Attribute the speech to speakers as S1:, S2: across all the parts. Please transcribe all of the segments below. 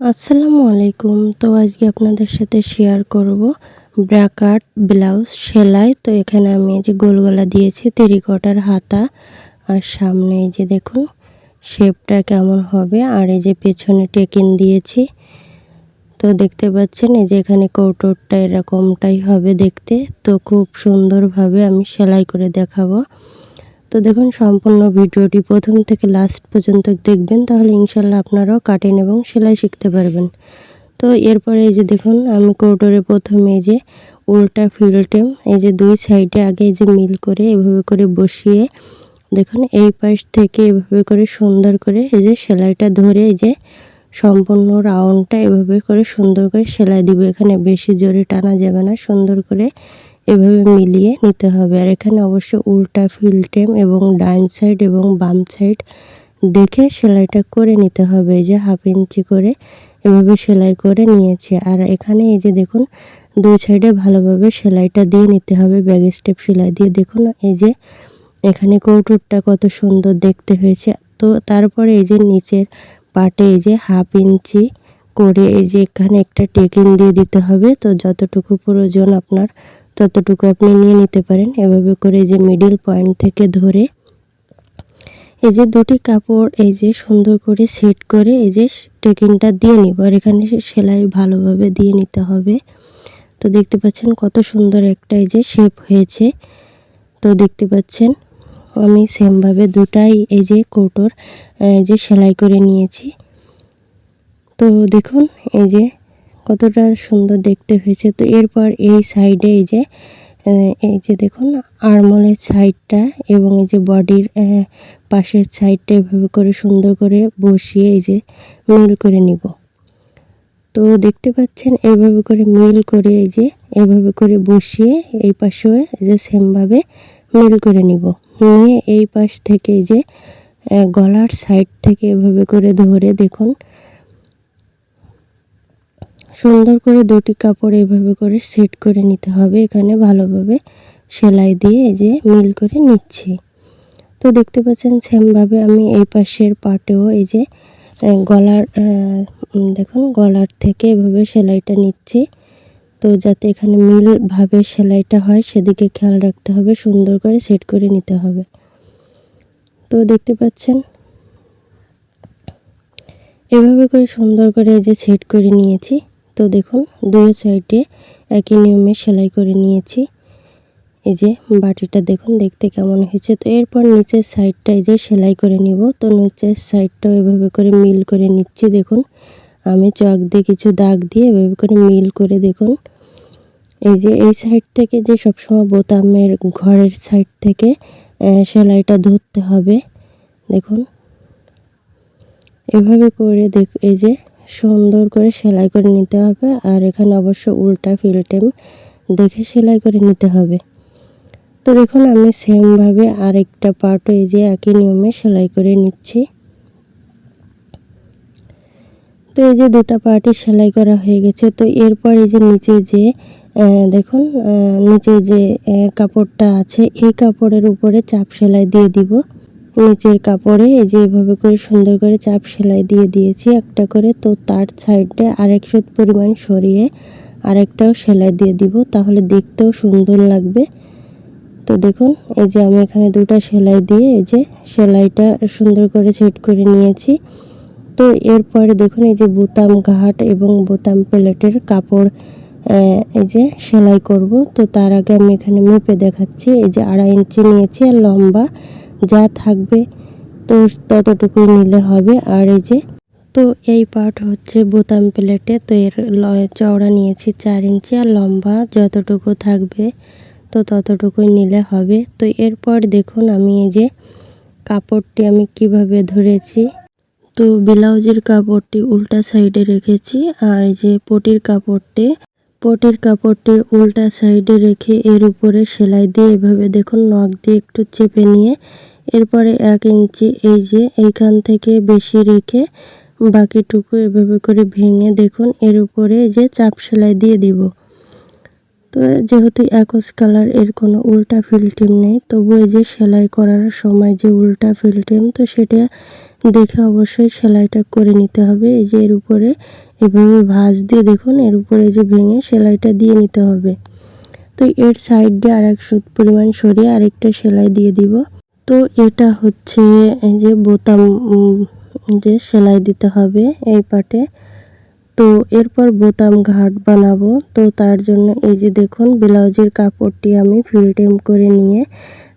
S1: আসসালামু আলাইকুম। তো আজকে আপনাদের সাথে শেয়ার করব ব্র্যাকাট ব্লাউজ সেলাই। তো এখানে আমি এই যে গোল গলা দিয়েছি তেরিকটার হাতা। আর সামনে এই যে দেখুন শেপটা কেমন হবে। আর এই যে পেছনে টেকিন দিয়েছি। তো দেখতে পাচ্ছেন, এই যে এখানে কৌটোরটা এরকমটাই হবে দেখতে। তো খুব সুন্দরভাবে আমি সেলাই করে দেখাবো। তো দেখুন, সম্পূর্ণ ভিডিওটি প্রথম থেকে লাস্ট পর্যন্ত দেখবেন, তাহলে ইনশাল্লাহ আপনারাও কাটেন এবং সেলাই শিখতে পারবেন। তো এরপরে এই যে দেখুন, আমি কৌটোরে প্রথমে এই যে উল্টা ফিল্টেম এই যে দুই সাইডে আগে এই যে মিল করে এভাবে করে বসিয়ে দেখুন, এই পাশ থেকে এভাবে করে সুন্দর করে এই যে সেলাইটা ধরে এই যে সম্পূর্ণ রাউন্ডটা এভাবে করে সুন্দর করে সেলাই দিব। এখানে বেশি জোরে টানা যাবে না, সুন্দর করে এভাবে মিলিয়ে নিতে হবে। আর এখানে অবশ্য উল্টা ফিলটেম এবং ডাইন সাইড এবং বাম সাইড দেখে সেলাইটা করে নিতে হবে। এই যে হাফ ইঞ্চি করে এভাবে সেলাই করে নিয়েছি। আর এখানে এই যে দেখুন, দুই সাইডে ভালোভাবে সেলাইটা দিয়ে নিতে হবে। ব্যাগ স্টেপ সেলাই দিয়ে দেখুন, এই যে এখানে কৌটুরটা কত সুন্দর দেখতে হয়েছে। তো তারপরে এই যে নিচের পাটে এই যে হাফ ইঞ্চি করে এই যে এখানে একটা টেকিং দিয়ে দিতে হবে। তো যতটুকু প্রয়োজন আপনার ততটুকু আপনি নিয়ে নিতে পারেন। এভাবে করে যে মিডিল পয়েন্ট থেকে ধরে এই যে দুটি কাপড় এই যে সুন্দর করে সেট করে এই যে টেকিংটা দিয়ে নিব। আর এখানে সেলাই ভালোভাবে দিয়ে নিতে হবে। তো দেখতে পাচ্ছেন কত সুন্দর একটা এই যে শেপ হয়েছে। তো দেখতে পাচ্ছেন আমি সেমভাবে দুটাই এই যে কৌটোর যে সেলাই করে নিয়েছি। তো দেখুন এই যে কতটা সুন্দর দেখতে হয়েছে। তো এরপর এই সাইডে এই যে এই যে দেখুন, আরমলের সাইডটা এবং এই যে বডির পাশের সাইডটা এভাবে করে সুন্দর করে বসিয়ে এই যে মিল করে নিব। তো দেখতে পাচ্ছেন এইভাবে করে মিল করে এই যে, এভাবে করে বসিয়ে এই পাশেও এই যে সেমভাবে মিল করে নিব। নিয়ে এই পাশ থেকে এই যে গলার সাইড থেকে এভাবে করে ধরে দেখুন সুন্দর করে দুটি কাপড় এভাবে করে সেট করে নিতে হবে। এখানে ভালোভাবে সেলাই দিয়ে এই যে মিল করে নিচ্ছি। তো দেখতে পাচ্ছেন সেমভাবে আমি এই পাশের পাটেও এই যে গলার দেখুন গলার থেকে এভাবে সেলাইটা নিচ্ছি। তো যাতে এখানে মিলভাবে সেলাইটা হয় সেদিকে খেয়াল রাখতে হবে, সুন্দর করে সেট করে নিতে হবে। তো দেখতে পাচ্ছেন, এভাবে করে সুন্দর করে এই যে সেট করে নিয়েছি। তো দেখুন, দুই সাইডে একই নিয়মে সেলাই করে নিয়েছি। এই যে বাটিটা দেখুন, দেখতে কেমন হয়েছে। তো এরপর নিচের সাইডটা এই যে সেলাই করে নিব। তো নিচের সাইডটাও এভাবে করে মিল করে নিচ্ছি, দেখুন। আমি চক দিয়ে কিছু দাগ দিয়ে এভাবে করে মিল করে, দেখুন। এই যে এই সাইড থেকে যে সবসময় বোতামের ঘরের সাইড থেকে সেলাইটা ধরতে হবে, দেখুন। এভাবে করে দেখ, এই যে সুন্দর করে সেলাই করে নিতে হবে। আর এখানে অবশ্য উল্টা ফিল্টেম দেখে সেলাই করে নিতে হবে। তো দেখুন, আমি সেমভাবে আরেকটা পার্টও এই যে একই নিয়মে সেলাই করে নিচ্ছি। তো এই যে দুটা পার্টই সেলাই করা হয়ে গেছে। তো এরপর এই যে নিচে যে দেখুন নিচে যে কাপড়টা আছে, এই কাপড়ের উপরে চাপ সেলাই দিয়ে দিব। নিচের কাপড়ে, এই যে এভাবে করে সুন্দর করে চাপ সেলাই দিয়ে দিয়েছি, একটা করে। তো তার সাইডে আরেক সুত পরিমাণ সরিয়ে আরেকটাও সেলাই দিয়ে দিব, তাহলে দেখতেও সুন্দর লাগবে। তো দেখুন, এই যে আমি এখানে দুটা সেলাই দিয়ে, এই যে সেলাইটা সুন্দর করে সেট করে নিয়েছি। তো এরপরে দেখুন, এই যে বোতাম ঘাট এবং বোতাম প্লেটের কাপড় এই যে সেলাই করব। তো তার আগে আমি এখানে মেপে দেখাচ্ছি, এই যে আড়াই ইঞ্চি নিয়েছি আর লম্বা। যা থাকবে, তো ততটুকুই নিলে হবে। আর এই যে, তো এই পার্ট হচ্ছে বোতাম প্লেটে, তো এর চওড়া নিয়েছি চার ইঞ্চি, আর লম্বা যতটুকু থাকবে, তো ততটুকুই নিলে হবে। তো এরপর দেখুন আমি এই যে কাপড়টি আমি কীভাবে ধরেছি। তো ব্লাউজের কাপড়টি উল্টা সাইডে রেখেছি, আর এই যে পটির কাপড়টি পটির কাপড়টি উল্টা সাইডে রেখে এর উপরে সেলাই দিয়ে এভাবে দেখুন, নখ দিয়ে একটু চেপে নিয়ে। এরপরে এক ইঞ্চি এই যে এইখান থেকে বেশি রেখে বাকিটুকু এভাবে করে ভেঙে দেখুন, এর উপরে যে চাপ সেলাই দিয়ে দিব। তো যেহেতু একস কালার, এর কোনো উল্টা ফিল্টিম নেই, তবু এই যে সেলাই করার সময় যে উল্টা ফিল্টিম তো সেটা দেখে অবশ্যই সেলাইটা করে নিতে হবে। এই যে এর উপরে এভাবে ভাঁজ দিয়ে দেখুন, এর উপরে যে ভেঙে সেলাইটা দিয়ে নিতে হবে। তো এর সাইড দিয়ে আর এক সুত পরিমাণ সরিয়ে আরেকটা সেলাই দিয়ে দিব। তো এটা হচ্ছে যে বোতাম যে সেলাই দিতে হবে এই পাটে। তো এরপর বোতাম ঘাট বানাবো। তো তার জন্য এই যে দেখুন, ব্লাউজের কাপড়টি আমি ফিল্টেম করে নিয়ে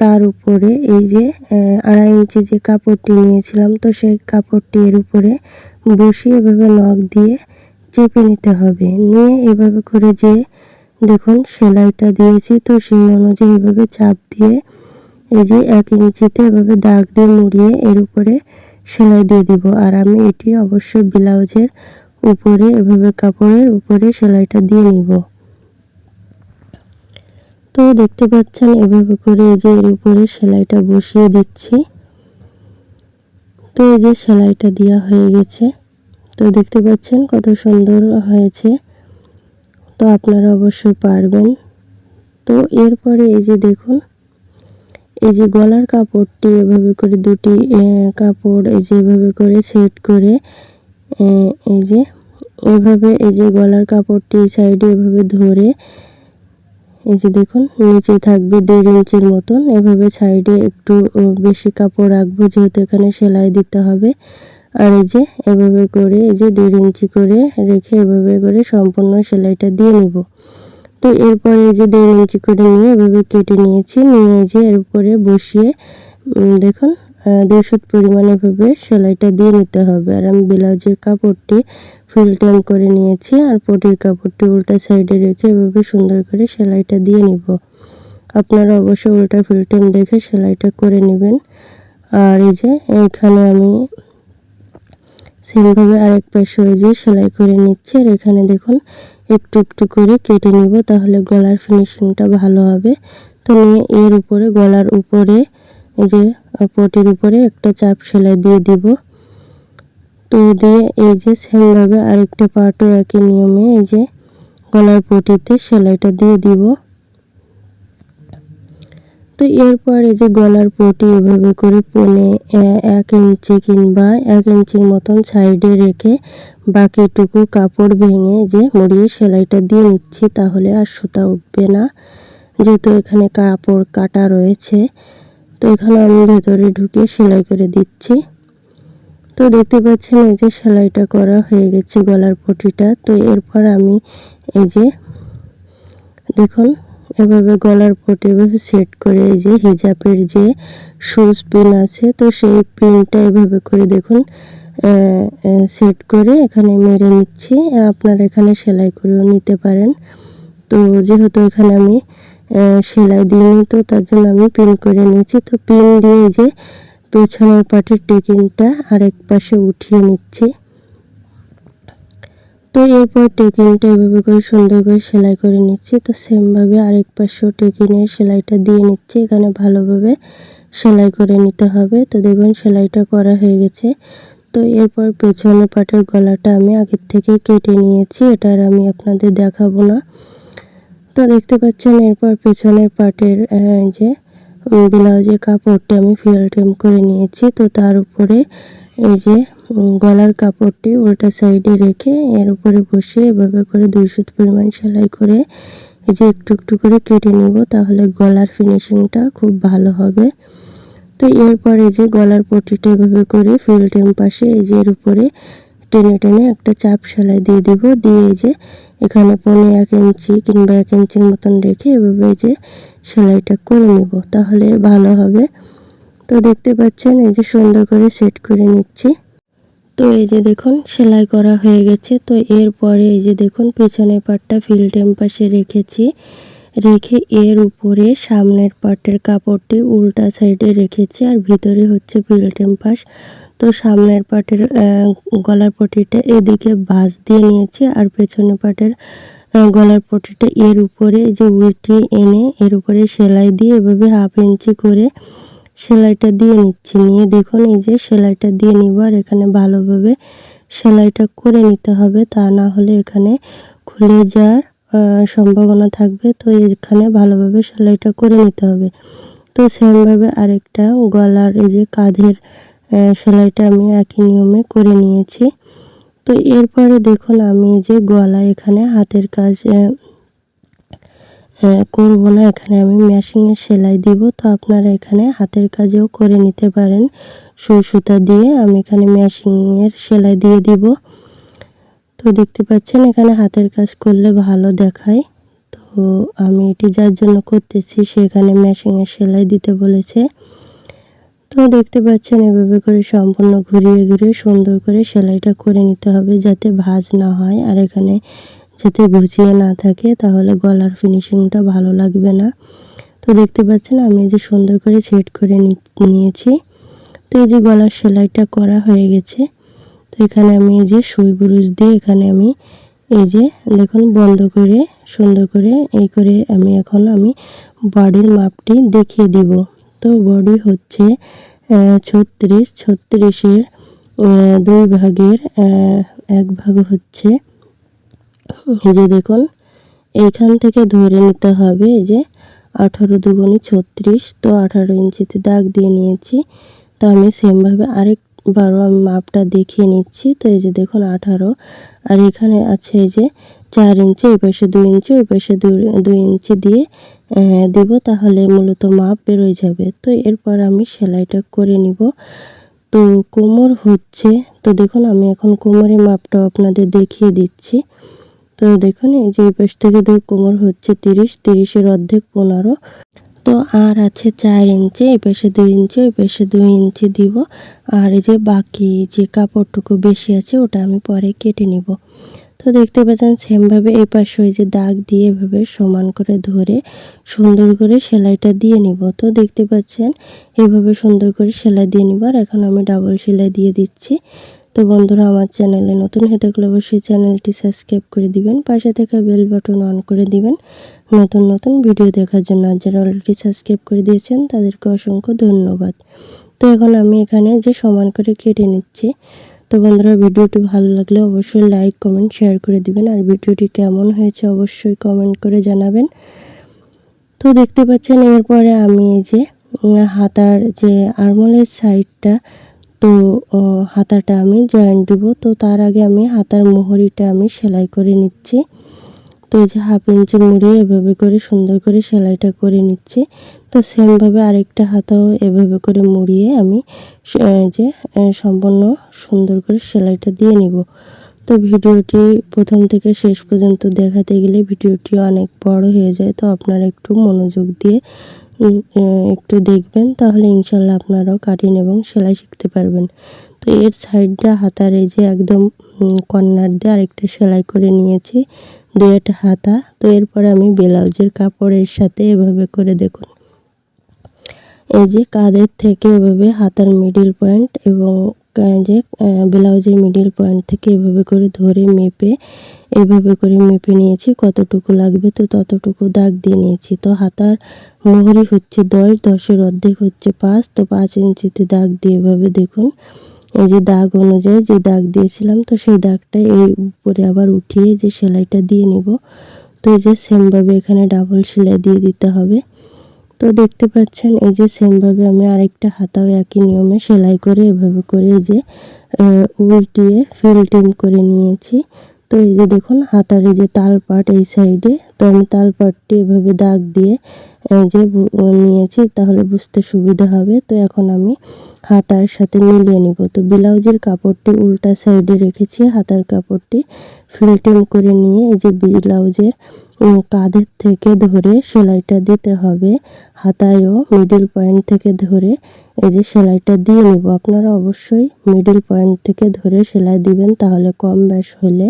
S1: তার উপরে এই যে আড়াই ইঞ্চি যে কাপড়টি নিয়েছিলাম, তো সেই কাপড়টি এর উপরে বসিয়ে এভাবে নখ দিয়ে চেপে নিতে হবে। নিয়ে এভাবে করে যে, দেখুন, সেলাইটা দিয়েছি, তো সেই অনুযায়ী এভাবে চাপ দিয়ে এই যে এক ইঞ্চিতে এভাবে দাগ দিয়ে মুড়িয়ে এর উপরে সেলাই দিয়ে দিব। আর আমি এটি অবশ্যই ব্লাউজের উপরে, এভাবে কাপড়ের উপরে সেলাইটা দিয়ে নিব। তো দেখতে পাচ্ছেন এভাবে করে এই যে এর উপরে সেলাইটা বসিয়ে দিচ্ছি। তো এই যে সেলাইটা দেওয়া হয়ে গেছে। তো দেখতে পাচ্ছেন কত সুন্দর হয়েছে। তো আপনারা অবশ্যই পারবেন। তো এরপরে এই যে দেখুন, এই যে গলার কাপড়টি এভাবে করে দুটি কাপড় এই যে এভাবে করে সেট করে এই যে এভাবে এই যে গলার কাপড়টি সাইডে এভাবে ধরে এই যে দেখুন, নিচে থাকবে দেড় ইঞ্চির মতন। এভাবে সাইডে একটু বেশি কাপড় রাখব যেহেতু এখানে সেলাই দিতে হবে। আর এই যে, এভাবে করে, এই যে দেড় ইঞ্চি করে রেখে এভাবে করে সম্পূর্ণ সেলাইটা দিয়ে নিব। তো এরপরে এই যে দেড় ইঞ্চি করে নিয়ে এভাবে কেটে নিয়েছি। নিয়ে এই যে এর উপরে বসিয়ে দেখুন দেড়শো পরিমাণে এভাবে সেলাইটা দিয়ে নিতে হবে। আর আমি ব্লাউজের কাপড়টি ফিল্টার করে নিয়েছি আর পটির কাপড়টি উল্টা সাইডে রেখে এভাবে সুন্দর করে সেলাইটা দিয়ে নিব। আপনারা অবশ্যই উল্টা ফিল্টার দেখে সেলাইটা করে নেবেন। আর এই যে, এইখানে আমি সেমভাবে আরেক পাশে যে সেলাই করে নিচ্ছি। আর এখানে দেখুন, একটু একটু করে কেটে নিব, তাহলে গলার ফিনিশিংটা ভালো হবে। তো নিয়ে এর উপরে, গলার উপরে এই যে পটির উপরে একটা চাপ সেলাই দিয়ে দিব। তো দিয়ে এই যে সেমভাবে আরেকটা পার্টও একই নিয়মে এই যে গলার পটিতে সেলাইটা দিয়ে দিব। তো এরপর এই যে গলার পটি এভাবে করে পনে এক ইঞ্চি কিংবা এক ইঞ্চির মতন সাইডে রেখে বাকিটুকু কাপড় ভেঙে যে মুড়িয়ে সেলাইটা দিয়ে নিচ্ছি, তাহলে আর সুতা উঠবে না। যেহেতু এখানে কাপড় কাটা রয়েছে তো এখানে আমি ভেতরে ঢুকিয়ে সেলাই করে দিচ্ছি। তো দেখতে পাচ্ছেন এই যে সেলাইটা করা হয়ে গেছে গলার পটিটা। তো এরপর আমি এই যে, দেখুন, এভাবে গলার পটি এভাবে সেট করে এই যে হিজাবের যে শুজ পিন আছে, তো সেই পিনটা এভাবে করে দেখুন সেট করে এখানে মেরে নিচ্ছি। আপনারা এখানে সেলাই করেও নিতে পারেন। তো যেহেতু এখানে আমি সেলাই দিইনি তো তার জন্য আমি পিন করে নিয়েছি। তো পিন দিয়ে যে পেছনের পাটের টেকিংটা আরেক পাশে উঠিয়ে নিচ্ছি। তো এরপর টেকিংটা এভাবে করে সুন্দর করে সেলাই করে নিচ্ছি। তো সেমভাবে আরেক পাশেও টেকিংয়ের সেলাইটা দিয়ে নিচ্ছি। এখানে ভালোভাবে সেলাই করে নিতে হবে। তো দেখুন সেলাইটা করা হয়ে গেছে। তো এরপর পেছনে পাটের গলাটা আমি আগের থেকে কেটে নিয়েছি। এটা আর আমি আপনাদের দেখাবো না। তো দেখতে পাচ্ছেন এরপর পেছনের আহ, যে ব্লাউজের কাপড়টি আমি ফিল্টেম করে নিয়েছি। তো তার উপরে এই যে গলার কাপড়টি উল্টা সাইডে রেখে এর উপরে বসে এভাবে করে দুই সুত পরিমাণ সেলাই করে এই যে একটু একটু করে কেটে নিব তাহলে গলার ফিনিশিংটা খুব ভালো হবে। তো এরপর যে গলার পটিটা এভাবে করে ফিল্টেম পাশে এই যে এর উপরে টেনে টেনে একটা চাপ সেলাই দিয়ে দিব। দিয়ে এই যে এখানে পনে এক ইঞ্চি কিংবা এক ইঞ্চির মতন রেখে এভাবে যে সেলাইটা করে নিব, তাহলে ভালো হবে। তো দেখতে পাচ্ছেন এই যে সুন্দর করে সেট করে নিচ্ছি। তো এই যে দেখুন, সেলাই করা হয়ে গেছে। তো এরপরে এই যে দেখুন, পেছনের পাটটা ফিল্টেম পাশে রেখেছি। রেখে এর উপরে সামনের পাটের কাপড়টি উল্টা সাইডে রেখেছি আর ভিতরে হচ্ছে ফিল্টেম পাশ। তো সামনের পাটের গলার পটিটা এদিকে ভাঁজ দিয়ে নিয়েছি আর পেছনের পাটের গলার পটিটা এর উপরে যে উল্টিয়ে এনে এর উপরে সেলাই দিয়ে এভাবে হাফ ইঞ্চি করে সেলাইটা দিয়ে নিচ্ছি। নিয়ে দেখুন এই যে সেলাইটা দিয়ে নিব আর এখানে ভালোভাবে সেলাইটা করে নিতে হবে তা না হলে এখানে খুলে যাওয়ার সম্ভাবনা থাকবে, তো এখানে ভালোভাবে সেলাইটা করে নিতে হবে। তো সেমভাবে আরেকটা গলার এই যে কাঁধের সেলাইটা আমি একই নিয়মে করে নিয়েছি। তো এরপরে দেখুন, আমি যে গলা এখানে হাতের কাজ করব না, এখানে আমি মেশিনের সেলাই দিব। তো আপনারা এখানে হাতের কাজেও করে নিতে পারেন। সুই সুতা দিয়ে আমি এখানে মেশিনের সেলাই দিয়ে দিব। তো দেখতে পাচ্ছেন এখানে হাতের কাজ করলে ভালো দেখায়। তো আমি এটি যার জন্য করতেছি সেখানে মেশিনের সেলাই দিতে বলেছে। তো দেখতে পাচ্ছেন এভাবে করে সম্পূর্ণ ঘুরিয়ে ঘুরিয়ে সুন্দর করে সেলাইটা করে নিতে হবে যাতে ভাজ না হয় আর এখানে যাতে ঘুচিয়ে না থাকে তাহলে গলার ফিনিশিংটা ভালো লাগবে না। তো দেখতে পাচ্ছেন আমি যে সুন্দর করে সেট করে নিয়েছি। তো এই যে গলার সেলাইটা করা হয়ে গেছে। এখানে আমি এই যে সুই বুরুষ দিয়ে এখানে আমি এই যে দেখুন বন্ধ করে, সুন্দর করে এই করে আমি এখন আমি বডির মাপটি দেখিয়ে দিব। তো বডি হচ্ছে ছত্রিশ, ছত্রিশের দুই ভাগের এক ভাগ হচ্ছে যে দেখুন, এইখান থেকে ধরে নিতে হবে এই যে আঠারো দুগুণি ছত্রিশ, তো আঠারো ইঞ্চিতে দাগ দিয়ে নিয়েছি। তো আমি সেমভাবে আরেকবারও আমি মাপটা দেখিয়ে নিচ্ছি। তো এই যে দেখুন, আঠারো। আর এখানে আছে এই যে চার ইঞ্চি ওই পাশে দুই ইঞ্চি, ওই পাশে দুই ইঞ্চি দিয়ে দেব, তাহলে মূলত মাপ বেরোয় যাবে। তো এরপর আমি সেলাইটা করে নিব। তো কোমর হচ্ছে, তো দেখুন, আমি এখন কোমরের মাপটা আপনাদের দেখিয়ে দিচ্ছি। তো দেখুন, এই যে এই পাশ থেকে দুই কোমর হচ্ছে তিরিশ, তিরিশের অর্ধেক পনেরো। তো আর আছে চার ইঞ্চি, এই পাশে দুই ইঞ্চি, ওই পাশে দুই ইঞ্চি দিব। আর এই যে বাকি যে কাপড়টুকু বেশি আছে, ওটা আমি পরে কেটে নিব। তো দেখতে পাচ্ছেন, সেমভাবে এই পাশে ওই যে দাগ দিয়ে এভাবে সমান করে ধরে সুন্দর করে সেলাইটা দিয়ে নিব। তো দেখতে পাচ্ছেন, এইভাবে সুন্দর করে সেলাই দিয়ে নিব। আর এখন আমি ডাবল সেলাই দিয়ে দিচ্ছি। তো বন্ধুরা, আমার চ্যানেলে নতুন হয়ে থাকলে অবশ্যই চ্যানেলটি সাবস্ক্রাইব করে দিবেন, পাশে থাকা বেল বাটন অন করে দিবেন। নতুন নতুন ভিডিও দেখার জন্য আর যারা অলরেডি সাবস্ক্রাইব করে দিয়েছেন, তাদেরকে অসংখ্য ধন্যবাদ। তো এখন আমি এখানে যে সমান করে কেটে নিচ্ছি। তো বন্ধুরা, ভিডিওটি ভালো লাগলে অবশ্যই লাইক কমেন্ট শেয়ার করে দিবেন। আর ভিডিওটি কেমন হয়েছে অবশ্যই কমেন্ট করে জানাবেন। তো দেখতে পাচ্ছেন, এরপরে আমি এই যে হাতার যে আরমোলের সাইডটা তো হাতাটা আমি জয়েন্ট দিব। তো তার আগে আমি হাতার মোহরিটা আমি সেলাই করে নিচ্ছি। তো এই যে হাফ ইঞ্চি মুড়িয়ে এভাবে করে সুন্দর করে সেলাইটা করে নিচ্ছি। তো সেমভাবে আরেকটা হাতাও এভাবে করে মুড়িয়ে আমি যে সম্পূর্ণ সুন্দর করে সেলাইটা দিয়ে নিব। তো ভিডিওটি প্রথম থেকে শেষ পর্যন্ত দেখাতে গেলে ভিডিওটি অনেক বড় হয়ে যায়। তো আপনারা একটু মনোযোগ দিয়ে একটু দেখবেন, তাহলে ইনশাল্লাহ আপনারাও কাটিং এবং সেলাই শিখতে পারবেন। তো এর সাইডটা, হাতার এই যে একদম কর্নার দিয়ে আরেকটা সেলাই করে নিয়েছি দু একটা হাতা। তো এরপর আমি ব্লাউজের কাপড়ের সাথে এভাবে করে দেখুন। এই যে কাদের থেকে এভাবে হাতার মিডিল পয়েন্ট এবং যে ব্লাউজের মিডিল পয়েন্ট থেকে এভাবে করে ধরে মেপে, এভাবে করে মেপে নিয়েছি, কতটুকু লাগবে তো ততটুকু দাগ দিয়ে নিয়েছি। তো হাতার মোহরি হচ্ছে দশ, দশের অর্ধেক হচ্ছে পাঁচ, তো পাঁচ ইঞ্চিতে দাগ দিয়ে এভাবে দেখুন। এই যে দাগ অনুযায়ী যে দাগ দিয়েছিলাম, তো সেই দাগটা এই উপরে আবার উঠিয়ে যে সেলাইটা দিয়ে নিব। তো এই যে সেমভাবে এখানে ডাবল সেলাই দিয়ে দিতে হবে। তো দেখতে পাচ্ছেন, এই যে সেমভাবে আমি আরেকটা হাতাও একই নিয়মে সেলাই করে এভাবে করে যে উল্টিয়ে ফিল্টিং করে নিয়েছি। তো এই যে দেখুন, হাতার এই যে তাল পাট এই সাইডে, তো আমি তাল পাটটি এভাবে দাগ দিয়ে যে নিয়েছি, তাহলে বুঝতে সুবিধা হবে। তো এখন আমি হাতার সাথে মিলিয়ে নিব। তো ব্লাউজের কাপড়টি উল্টা সাইডে রেখেছি, হাতার কাপড়টি ফিল্টিং করে নিয়ে এই যে ব্লাউজের কাঁধের থেকে ধরে সেলাইটা দিতে হবে। হাতায়ও মিডিল পয়েন্ট থেকে ধরে এই যে সেলাইটা দিয়ে নিব। আপনারা অবশ্যই মিডিল পয়েন্ট থেকে ধরে সেলাই দিবেন, তাহলে কম ব্যাস হলে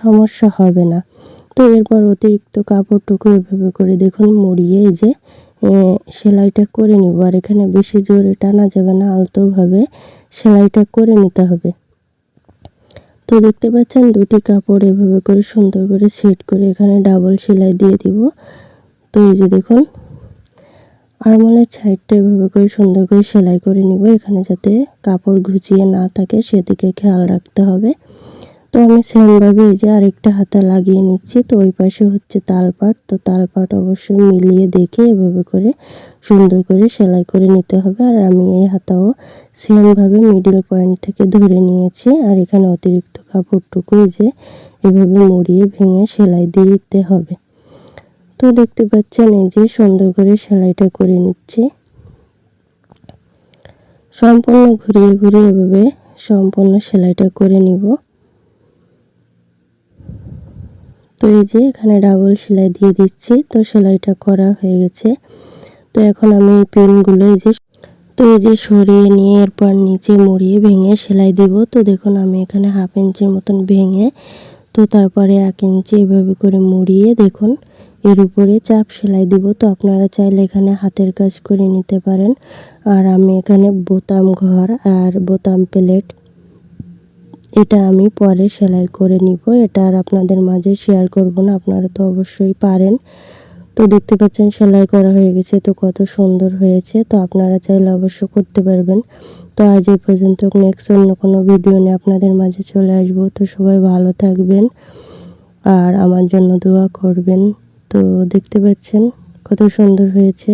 S1: সমস্যা হবে না। তো এরপর অতিরিক্ত কাপড়টুকু এভাবে করে দেখুন মুড়িয়ে এই যে সেলাইটা করে নিব। আর এখানে বেশি জোরে টানা যাবে না, আলতোভাবে সেলাইটা করে নিতে হবে। তো দেখতে পাচ্ছেন দুটি কাপড় এভাবে করে সুন্দর করে সেট করে এখানে ডাবল সেলাই দিয়ে দিব। তো এই যে দেখুন আরমোলের সাইডটা এভাবে করে সুন্দর করে সেলাই করে নিব। এখানে যাতে কাপড় ঘুচিয়ে না থাকে, সেদিকে খেয়াল রাখতে হবে। তো আমি সেমভাবে এই যে আরেকটা হাতা লাগিয়ে নিচ্ছি, তো ওই পাশে হচ্ছে তালপাট তো তালপাট অবশ্যই মিলিয়ে দেখে এভাবে করে সুন্দর করে সেলাই করে নিতে হবে। আর আমি এই হাতাও সেমভাবে মিডিল পয়েন্ট থেকে ধরে নিয়েছি। আর এখানে অতিরিক্ত কাপড়টুকু যে এভাবে মুড়িয়ে ভেঙে সেলাই দিয়ে দিতে হবে। তো দেখতে পাচ্ছেন এই যে সুন্দর করে সেলাইটা করে নিচ্ছি। সম্পূর্ণ ঘুরিয়ে ঘুরিয়ে এভাবে সম্পূর্ণ সেলাইটা করে নিব। তো এই যে এখানে ডাবল সেলাই দিয়ে দিচ্ছি। তো সেলাইটা করা হয়ে গেছে। তো এখন আমি এই পেনগুলো এই যে তো এই যে সরিয়ে নিয়ে এরপর নিচে মুড়িয়ে ভেঙে সেলাই দিব। তো দেখুন আমি এখানে হাফ ইঞ্চির মতন ভেঙে তো তারপরে এক ইঞ্চি এভাবে করে মুড়িয়ে দেখুন এর উপরে চাপ সেলাই দিব। তো আপনারা চাইলে এখানে হাতের কাজ করে নিতে পারেন। আর আমি এখানে বোতাম ঘর আর বোতাম প্লেট এটা আমি পরে সেলাই করে নিব। এটা আর আপনাদের মাঝে শেয়ার করব না, আপনারা তো অবশ্যই পারেন। তো দেখতে পাচ্ছেন সেলাই করা হয়ে গেছে, তো কত সুন্দর হয়েছে। তো আপনারা চাইলে অবশ্য করতে পারবেন। তো আজ এই পর্যন্ত নেক্সট অন্য কোনো ভিডিও নিয়ে আপনাদের মাঝে চলে আসব। তো সবাই ভালো থাকবেন আর আমার জন্য দোয়া করবেন। তো দেখতে পাচ্ছেন কত সুন্দর হয়েছে।